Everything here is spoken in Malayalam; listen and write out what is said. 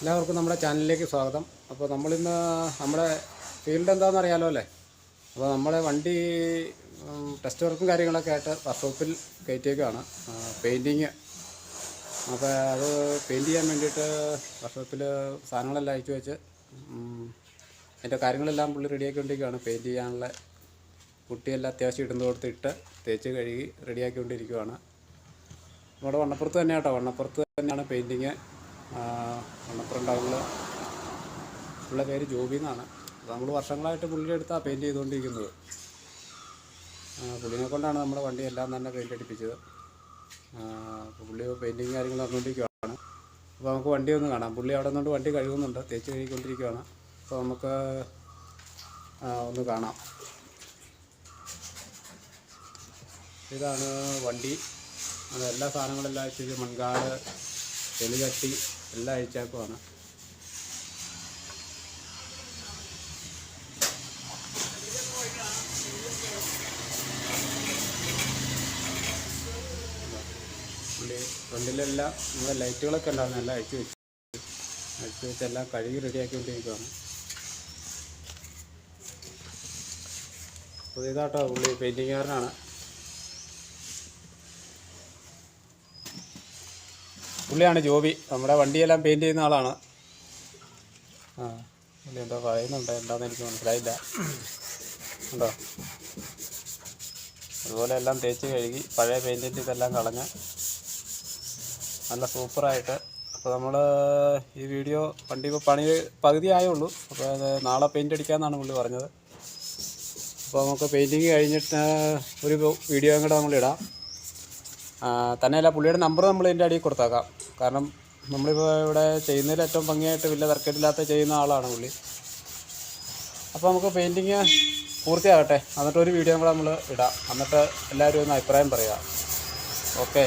എല്ലാവർക്കും നമ്മുടെ ചാനലിലേക്ക് സ്വാഗതം. അപ്പോൾ നമ്മളിന്ന് നമ്മുടെ ഫീൽഡ് എന്താണെന്ന് അറിയാലോ അല്ലേ? അപ്പോൾ നമ്മുടെ വണ്ടി ടെസ്റ്റ് വർക്കും കാര്യങ്ങളൊക്കെ ആയിട്ട് വർക്ക്ഷോപ്പിൽ കയറ്റിയേക്കാണ്. പെയിന്റിങ് അപ്പോൾ അത് പെയിന്റ് ചെയ്യാൻ വേണ്ടിയിട്ട് വർക്ക്ഷോപ്പിൽ സാധനങ്ങളെല്ലാം അയച്ചു വെച്ച് അതിന്റെ കാര്യങ്ങളെല്ലാം പുള്ളി റെഡിയാക്കിക്കൊണ്ടിരിക്കുകയാണ് പെയിന്റ് ചെയ്യാനുള്ള കുട്ടിയെല്ലാം അത്യാവശ്യം ഇടുന്ന കൊടുത്ത് ഇട്ട് തേച്ച് കഴുകി റെഡിയാക്കിക്കൊണ്ടിരിക്കുകയാണ് നമ്മുടെ വണ്ണപ്പുറത്ത് തന്നെ കേട്ടോ വണ്ണപ്പുറത്ത് തന്നെയാണ് പെയിന്റിങ് വണ്ണപ്പുറം ടൗണിൽ ഉള്ള പേര് ജോബി എന്നാണ്. നമ്മൾ വർഷങ്ങളായിട്ട് പുള്ളിയുടെ അടുത്താണ് പെയിന്റ് ചെയ്തുകൊണ്ടിരിക്കുന്നത്. പുള്ളിനെ കൊണ്ടാണ് നമ്മുടെ വണ്ടി എല്ലാം തന്നെ പെയിന്റ് അടിപ്പിച്ചത്. പുള്ളി പെയിന്റിങ് കാര്യങ്ങൾ നടന്നുകൊണ്ടിരിക്കുകയാണ് അപ്പോൾ നമുക്ക് വണ്ടി ഒന്ന് കാണാം. പുള്ളി അവിടെ നിന്നുകൊണ്ട് വണ്ടി കഴുകുന്നുണ്ട്. തേച്ച് കഴുകിക്കൊണ്ടിരിക്കുകയാണ് അപ്പോൾ നമുക്ക് ഒന്ന് കാണാം. ഇതാണ് വണ്ടി. അത് എല്ലാ സാധനങ്ങളെല്ലാം ഇച്ചിരി മൺകാട് ചെളികട്ടി എല്ലാം അയച്ചേക്കുവാണ് പുള്ളി ഫ്രണ്ടിലെല്ലാം നമ്മുടെ ലൈറ്റുകളൊക്കെ ഉണ്ടാകുന്ന എല്ലാം അയച്ചു വെച്ചു. അയച്ചു വെച്ച് എല്ലാം കഴുകി റെഡിയാക്കിക്കൊണ്ടിരിക്കുകയാണ് അപ്പോൾ ഇതാട്ടോ പുള്ളി പെയിന്റിങ്ങുകാരനാണ് പുള്ളിയാണ് ജോബി. നമ്മുടെ വണ്ടിയെല്ലാം പെയിന്റ് ചെയ്യുന്ന ആളാണ്. ആ പുള്ളി എന്തോ പറയുന്നുണ്ട്. എന്താണെന്ന് എനിക്ക് മനസ്സിലായില്ല. ഉണ്ടോ? അതുപോലെ എല്ലാം തേച്ച് കഴുകി പഴയ പെയിന്റിന്റെ ഇതെല്ലാം കളഞ്ഞ് നല്ല സൂപ്പറായിട്ട് അപ്പോൾ നമ്മൾ ഈ വീഡിയോ വണ്ടി ഇപ്പോൾ പണി പകുതി ആയേ ഉള്ളൂ അപ്പോൾ നാളെ പെയിന്റ് അടിക്കാമെന്നാണ് പുള്ളി പറഞ്ഞത്. അപ്പോൾ നമുക്ക് പെയിന്റിങ് കഴിഞ്ഞിട്ട് ഒരു വീഡിയോ കൂടെ ആ, തന്നെയല്ല പുള്ളിയുടെ നമ്പർ നമ്മൾ ഇതിന്റെ അടിയിൽ കൊടുത്തേക്കാം. കാരണം നമ്മളിപ്പോൾ ഇവിടെ ചെയ്യുന്നതിൽ ഏറ്റവും ഭംഗിയായിട്ട് വലിയ തർക്കമില്ലാത്ത ചെയ്യുന്ന ആളാണ് പുള്ളി. അപ്പോൾ നമുക്ക് പെയിന്റിങ് പൂർത്തിയാകട്ടെ. എന്നിട്ടൊരു വീഡിയോ കൂടെ നമ്മൾ ഇടാം. എന്നിട്ട് എല്ലാവരും ഒന്ന് അഭിപ്രായം പറയുക ഓക്കെ